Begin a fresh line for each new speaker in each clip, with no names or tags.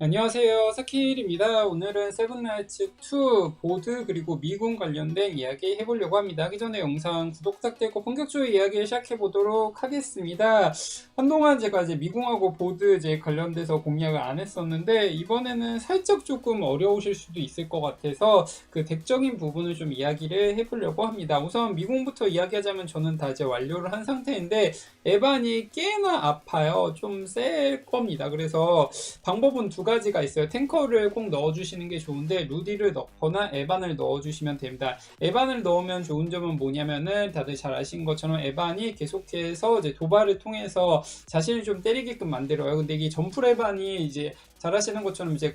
안녕하세요. 사키일입니다. 오늘은 세븐나이츠2 보드 그리고 미군 관련된 이야기 해보려고 합니다. 하기 전에 영상 구독 부탁드리고 본격적으로 이야기를 시작해보도록 하겠습니다. 한동안 제가 이제 미궁하고 보드 이제 관련돼서 공략을 안 했었는데 이번에는 살짝 조금 어려우실 수도 있을 것 같아서 그 덱적인 부분을 좀 이야기를 해보려고 합니다. 우선 미궁부터 이야기하자면 저는 다 이제 완료를 한 상태인데 에반이 꽤나 아파요. 좀 셀 겁니다. 그래서 방법은 두 가지가 있어요. 탱커를 꼭 넣어주시는 게 좋은데 루디를 넣거나 에반을 넣어주시면 됩니다. 에반을 넣으면 좋은 점은 뭐냐면은 다들 잘 아신 것처럼 에반이 계속해서 이제 도발을 통해서 자신을 좀 때리게끔 만들어요. 근데 이게 점프 에반이 이제 잘 아시는 것처럼 이제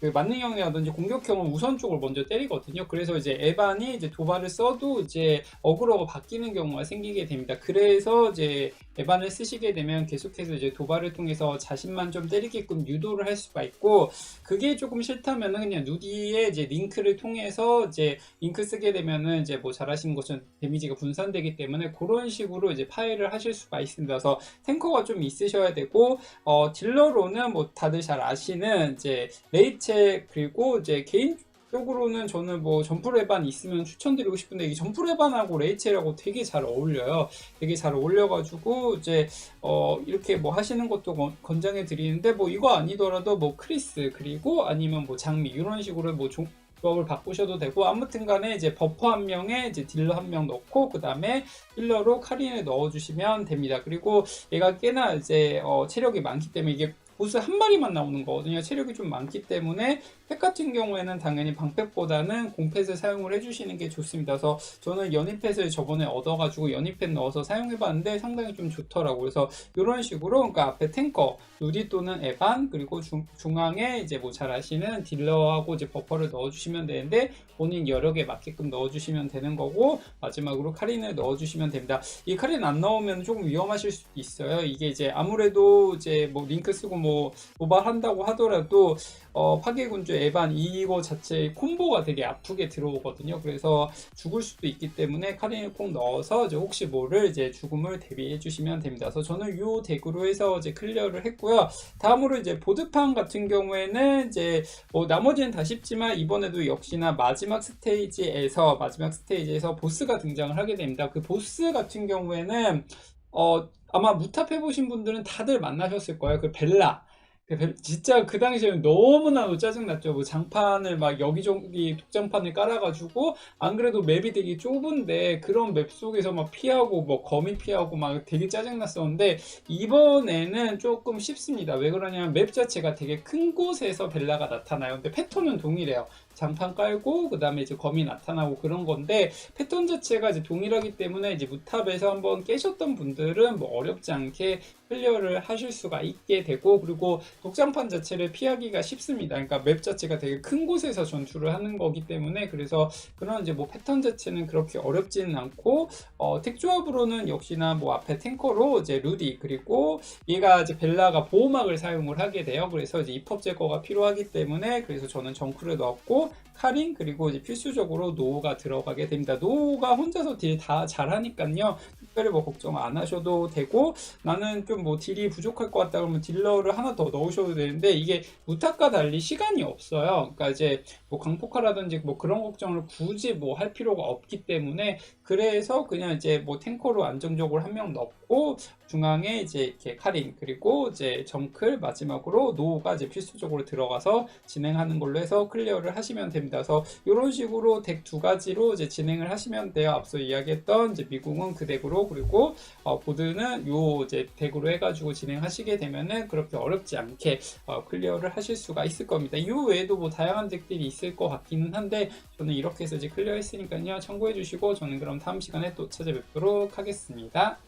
그 만능형이라든지 공격형은 우선 쪽을 먼저 때리거든요. 그래서 이제 에반이 이제 도발을 써도 이제 어그로가 바뀌는 경우가 생기게 됩니다. 그래서 이제 에반을 쓰시게 되면 계속해서 이제 도발을 통해서 자신만 좀 때리게끔 유도를 할 수가 있고 그게 조금 싫다면은 그냥 누디의 이제 링크를 통해서 이제 링크 쓰게 되면은 이제 뭐 잘하신 것처럼 데미지가 분산되기 때문에 그런 식으로 이제 파일을 하실 수가 있습니다. 그래서 탱커가 좀 있으셔야 되고 어 딜러로는 뭐 다들 잘 아시는 이제 레이체 그리고 이제 개인 쪽으로는 저는 뭐 점프레반 있으면 추천드리고 싶은데 이 점프레반하고 레이첼하고 되게 잘 어울려요. 되게 잘 어울려가지고 이제 어 이렇게 뭐 하시는 것도 건- 권장해 드리는데 뭐 이거 아니더라도 뭐 크리스 그리고 아니면 뭐 장미 이런 식으로 뭐 종, 조합을 바꾸셔도 되고 아무튼 간에 이제 버퍼 한 명에 이제 딜러 한 명 넣고 그 다음에 힐러로 카린을 넣어주시면 됩니다. 그리고 얘가 꽤나 이제 어, 체력이 많기 때문에 이게 보스 한 마리만 나오는 거거든요. 체력이 좀 많기 때문에 팩 같은 경우에는 당연히 방팩보다는 공펫을 사용을 해주시는 게 좋습니다. 그래서 저는 연잎펫을 저번에 얻어가지고 연잎펫 넣어서 사용해봤는데 상당히 좀 좋더라고요. 그래서 이런 식으로 그러니까 앞에 탱커, 누디 또는 에반 그리고 중, 중앙에 이제 뭐 잘 아시는 딜러하고 이제 버퍼를 넣어주시면 되는데 본인 여력에 맞게끔 넣어주시면 되는 거고 마지막으로 카린을 넣어주시면 됩니다. 이 카린 안 넣으면 조금 위험하실 수도 있어요. 이게 이제 아무래도 이제 뭐 링크 쓰고 뭐 도발한다고 하더라도 어, 파괴군주 에반 이거 자체 콤보가 되게 아프게 들어오거든요. 그래서 죽을 수도 있기 때문에 카린을 꼭 넣어서 이제 혹시 모를 이제 죽음을 대비해 주시면 됩니다. 그래서 저는 이 덱으로 해서 이제 클리어를 했고요. 다음으로 이제 보드판 같은 경우에는 이제 뭐 나머지는 다 쉽지만 이번에도 역시나 마지막 스테이지에서 마지막 스테이지에서 보스가 등장을 하게 됩니다. 그 보스 같은 경우에는 어 아마 무탑 해보신 분들은 다들 만나셨을 거예요. 그 벨라. 진짜 그 당시에는 너무나도 짜증났죠. 뭐 장판을 막 여기저기 독장판을 깔아가지고 안 그래도 맵이 되게 좁은데 그런 맵 속에서 막 피하고 뭐 거미 피하고 막 되게 짜증났었는데 이번에는 조금 쉽습니다. 왜 그러냐면 맵 자체가 되게 큰 곳에서 벨라가 나타나요. 근데 패턴은 동일해요. 장판 깔고 그 다음에 이제 검이 나타나고 그런 건데 패턴 자체가 이제 동일하기 때문에 이제 무탑에서 한번 깨셨던 분들은 뭐 어렵지 않게 클리어를 하실 수가 있게 되고 그리고 독장판 자체를 피하기가 쉽습니다. 그러니까 맵 자체가 되게 큰 곳에서 전투를 하는 거기 때문에 그래서 그런 이제 뭐 패턴 자체는 그렇게 어렵지는 않고 어, 택조합으로는 역시나 뭐 앞에 탱커로 이제 루디 그리고 얘가 이제 벨라가 보호막을 사용을 하게 돼요. 그래서 이제 입법 제거가 필요하기 때문에 그래서 저는 정크를 넣었고 카린 그리고 이제 필수적으로 노우가 들어가게 됩니다. 노우가 혼자서 딜 다 잘하니까요. 특별히 뭐 걱정 안 하셔도 되고 나는 좀 뭐 딜이 부족할 것 같다 그러면 딜러를 하나 더 넣 으셔도 되는데 이게 무탁과 달리 시간이 없어요. 그러니까 이제 뭐 강폭화라든지 뭐 그런 걱정을 굳이 뭐 할 필요가 없기 때문에 그래서 그냥 이제 뭐 탱커로 안정적으로 한 명 넣고 중앙에 이제 이렇게 카린 그리고 이제 정클 마지막으로 노우가 이제 필수적으로 들어가서 진행하는 걸로 해서 클리어를 하시면 됩니다. 그래서 이런 식으로 덱 두 가지로 이제 진행을 하시면 돼요. 앞서 이야기했던 이제 미궁은 그 덱으로 그리고 어, 보드는 요 이제 덱으로 해가지고 진행하시게 되면은 그렇게 어렵지 않게 어, 클리어를 하실 수가 있을 겁니다. 이 외에도 뭐 다양한 덱들이 있을 것 같기는 한데 저는 이렇게 해서 이제 클리어 했으니까요. 참고해 주시고 저는 그럼 다음 시간에 또 찾아뵙도록 하겠습니다.